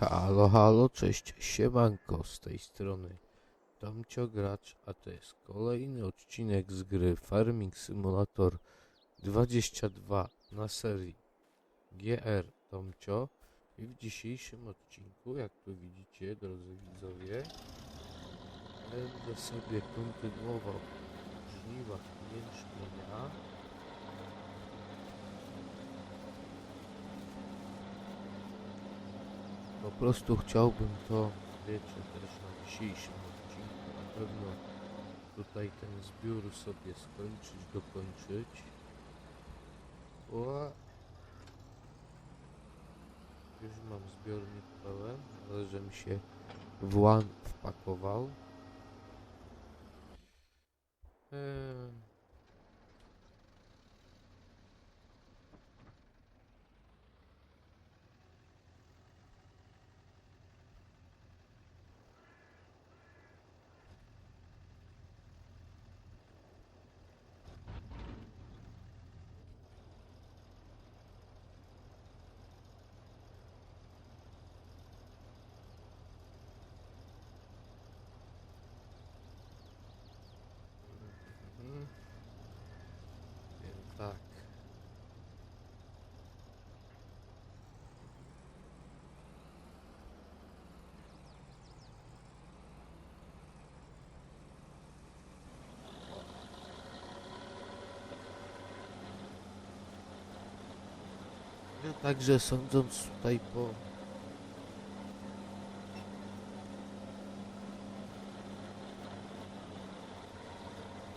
Halo, halo, cześć, siemanko, z tej strony Tomcio Gracz, a to jest kolejny odcinek z gry Farming Simulator 22 na serii GR Tomcio. I w dzisiejszym odcinku, jak tu widzicie, drodzy widzowie, będę sobie kontynuował żniwa jęczmienia Po prostu chciałbym to, wiecie, też na dzisiejszym odcinku na pewno tutaj ten zbiór sobie skończyć, dokończyć. Ła. Już mam zbiornik pełen, ale że mi się w łan wpakował. Eee. Mhm. Więc tak. No także sądząc tutaj po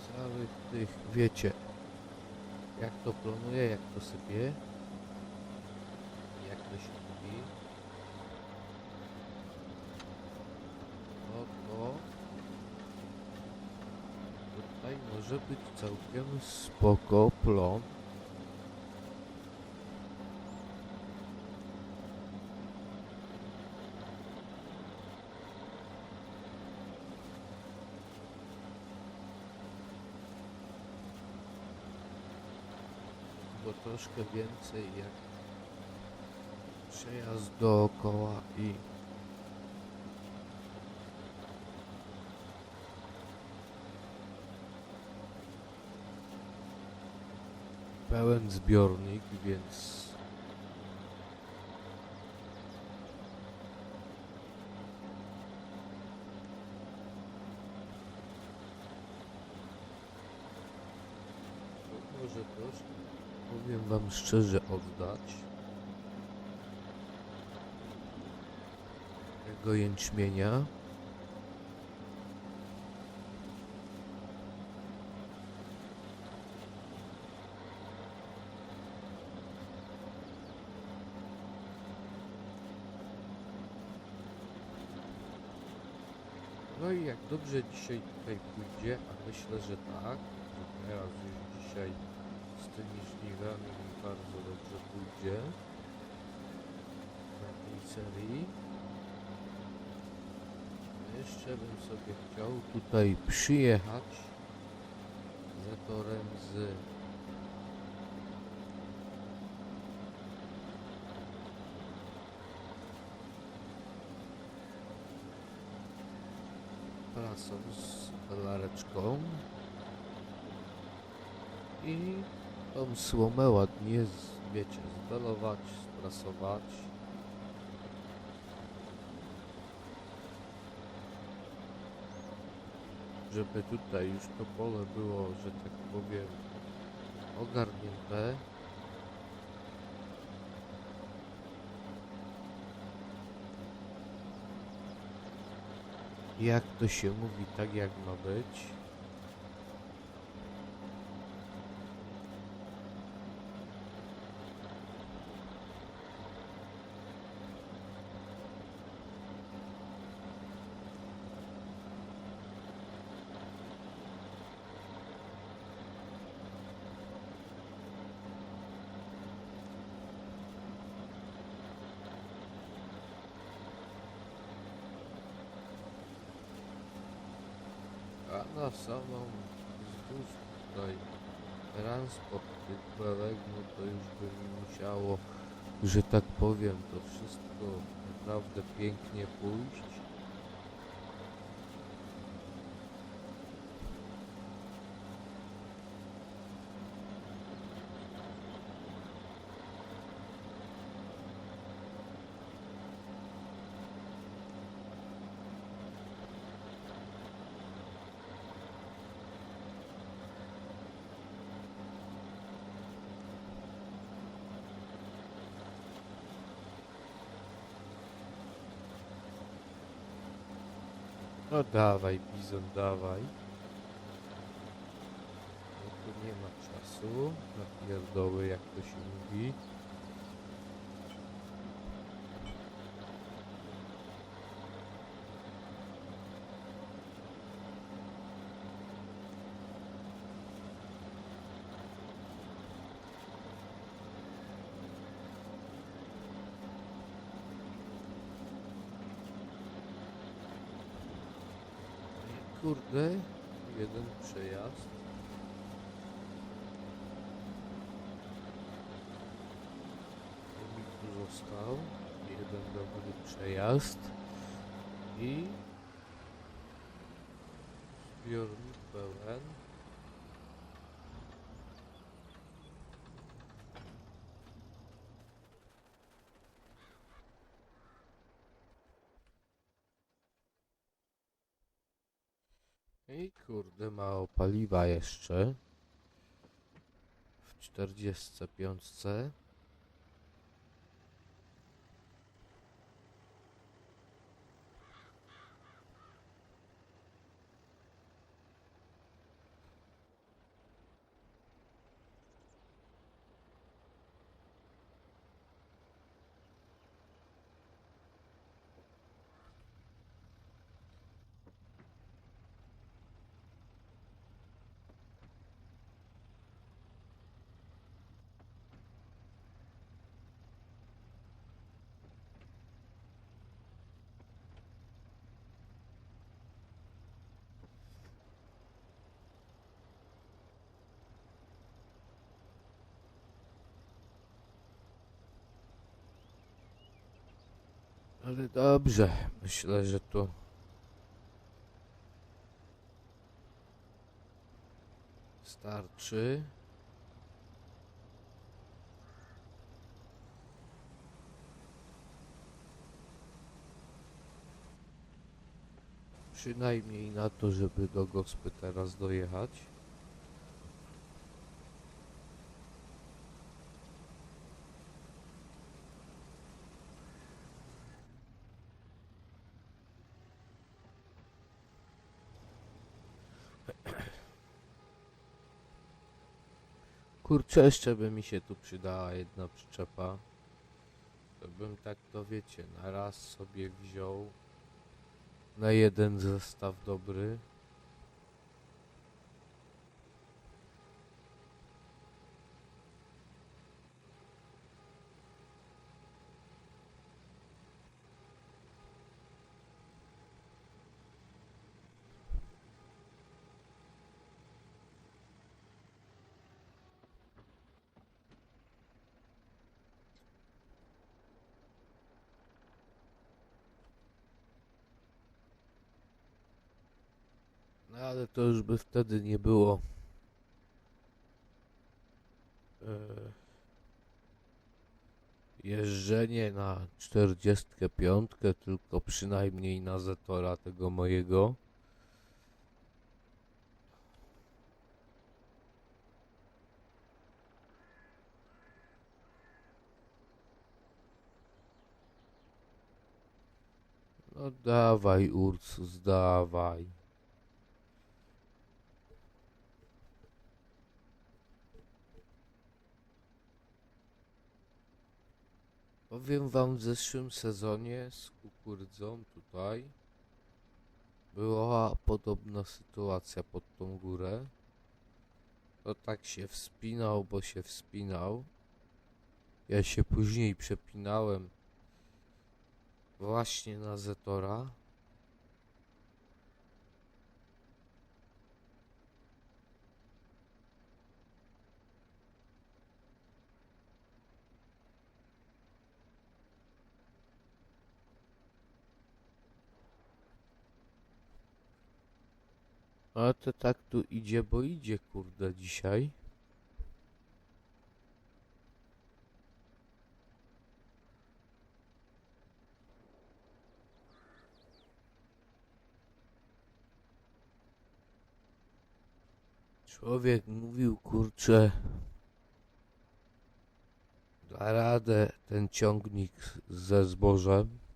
całych tych, wiecie, jak to planuję, jak to sypię, jak to się mówi, no to tutaj może być całkiem spoko plon. Troszkę więcej jak przejazd dookoła i pełen zbiornik, więc to może troszkę powiem wam szczerze oddać? Tego jęczmienia? No i jak dobrze dzisiaj tutaj pójdzie, a myślę, że tak, teraz już dzisiaj z tymi żniwami mi bardzo dobrze pójdzie na tej serii. Jeszcze bym sobie chciał tutaj przyjechać za torem z prasą z lareczką i tą słomę ładnie, z, wiecie, zbelować, sprasować. Żeby tutaj już to pole było, że tak powiem, ogarnięte. Jak to się mówi, tak jak ma być. A na samą wzdłuż tutaj transport no to już by musiało, że tak powiem, to wszystko naprawdę pięknie pójść. No dawaj, Bizon, dawaj. No tu nie ma czasu na pierdoły, jak to się mówi. Kurde, jeden przejazd. Tu został. Jeden dobry przejazd. I zbiornik pełen. I kurde, mało paliwa jeszcze. W 45. Ale dobrze, myślę, że to starczy. Przynajmniej na to, żeby do gospy teraz dojechać. Kurczę, jeszcze by mi się tu przydała jedna przyczepa. To bym tak to wiecie, na raz sobie wziął na jeden zestaw dobry. Ale to już by wtedy nie było. e, Jeżdżenie na 45, tylko przynajmniej na Zetora tego mojego. No dawaj Ursus, dawaj. Powiem wam, w zeszłym sezonie z kukurydzą tutaj była podobna sytuacja pod tą górę. To tak się wspinał, bo się wspinał. Ja się później przepinałem właśnie na Zetora. A to tak tu idzie, bo idzie, kurde, dzisiaj. Człowiek mówił, kurczę, da radę ten ciągnik ze zbożem.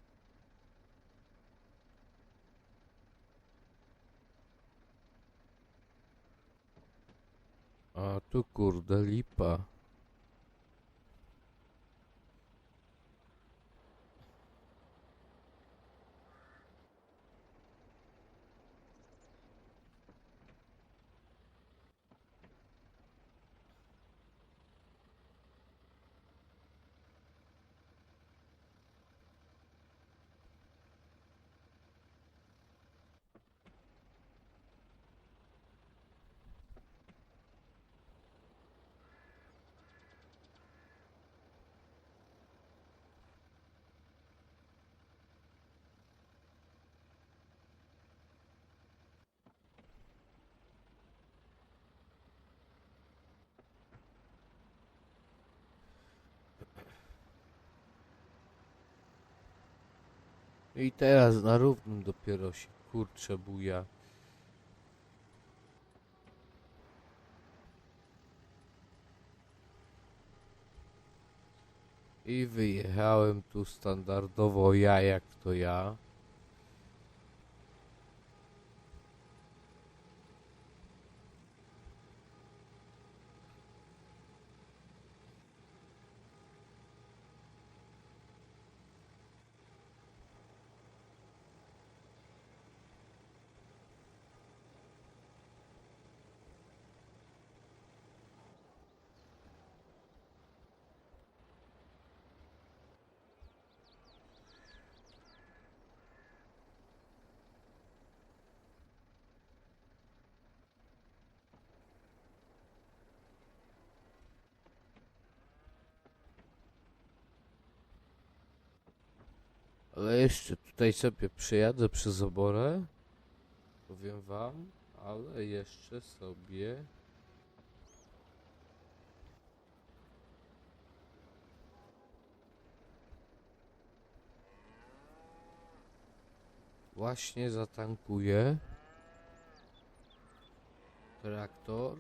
A tu kurde lipa. I teraz na równym dopiero się kurczę buja. I wyjechałem tu standardowo ja jak to ja. Ale jeszcze tutaj sobie przejadę przez oborę. Powiem wam, ale jeszcze sobie. Właśnie zatankuję. Traktor.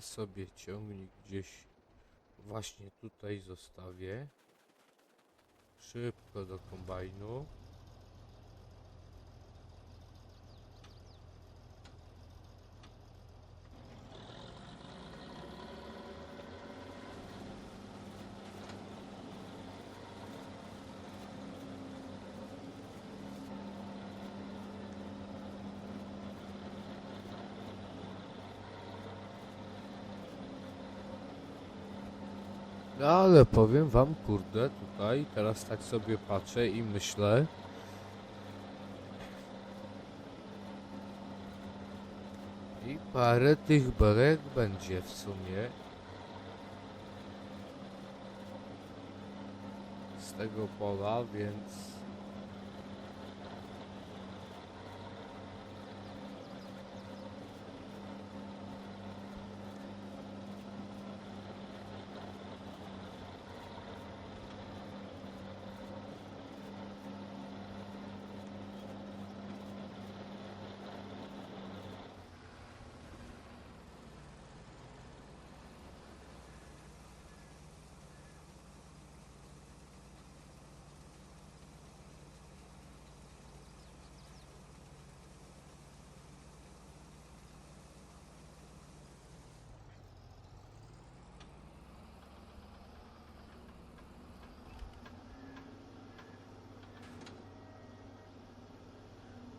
Sobie ciągnik gdzieś właśnie tutaj zostawię. Szybko do kombajnu. No ale powiem wam, kurde, tutaj teraz tak sobie patrzę i myślę. I parę tych belek będzie w sumie. Z tego pola, więc...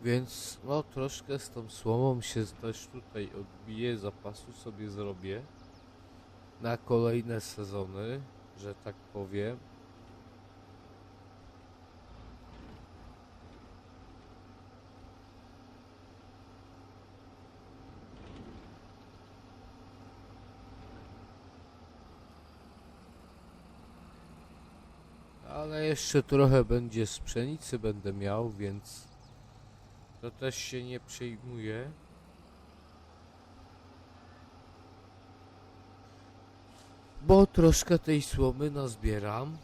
Więc no troszkę z tą słomą się też tutaj odbiję, zapasu sobie zrobię na kolejne sezony, że tak powiem. Ale jeszcze trochę będzie z pszenicy będę miał, więc to też się nie przejmuję. Bo troszkę tej słomy nazbieram.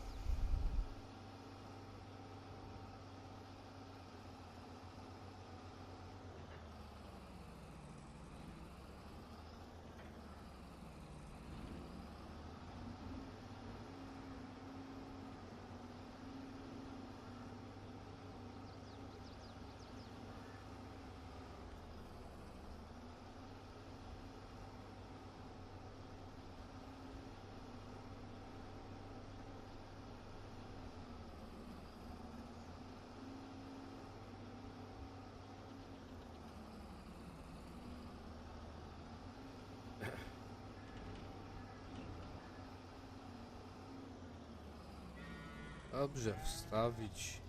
Dobrze, wstawić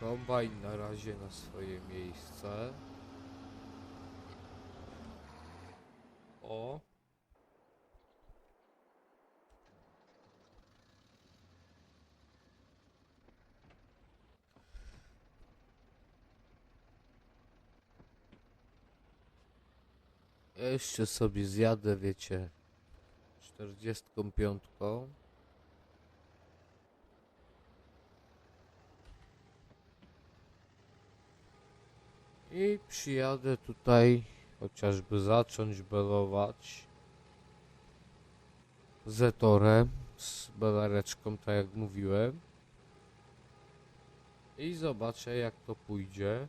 kombajn na razie na swoje miejsce. O. Jeszcze sobie zjadę, wiecie, 45. I przyjadę tutaj chociażby zacząć belować zetorem z belareczką, tak jak mówiłem. I zobaczę jak to pójdzie.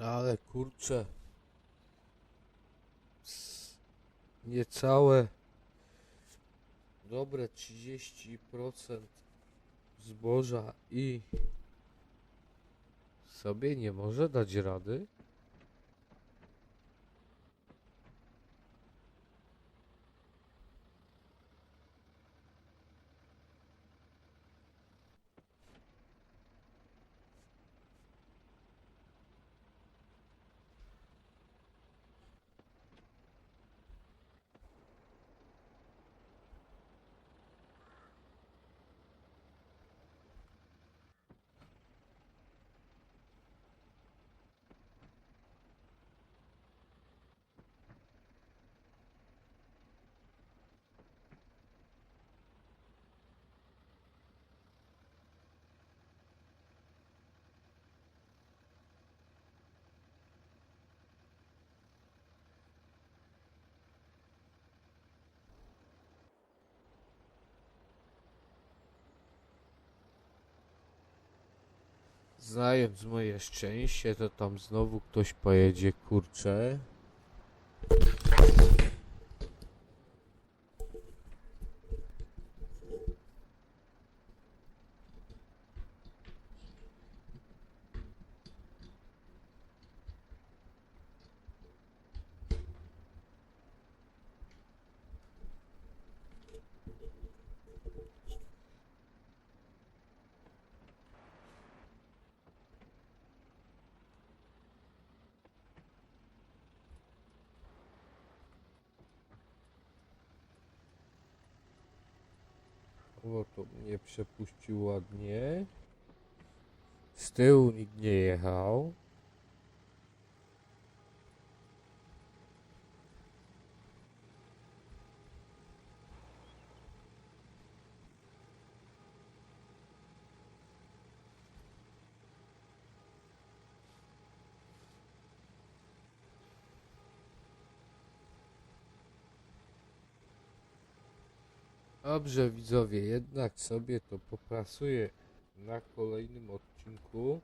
No ale kurczę. Niecałe dobre 30% zboża i sobie nie może dać rady. Znając moje szczęście, to tam znowu ktoś pojedzie, kurczę. O, to mnie przepuścił ładnie. Z tyłu nikt nie jechał. Dobrze widzowie, jednak sobie to poprasuję na kolejnym odcinku.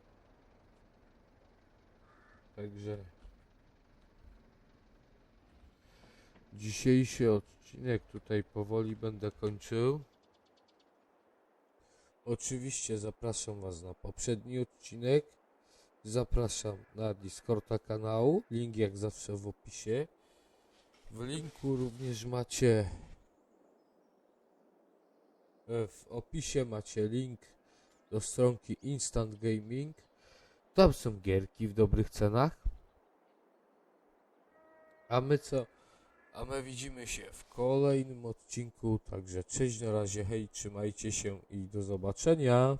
Także dzisiejszy odcinek tutaj powoli będę kończył. Oczywiście zapraszam Was na poprzedni odcinek. Zapraszam na Discorda kanału. Link jak zawsze w opisie. W linku również macie W opisie macie link do stronki Instant Gaming. Tam są gierki w dobrych cenach. A my co? A my widzimy się w kolejnym odcinku. Także cześć na razie, hej, trzymajcie się i do zobaczenia.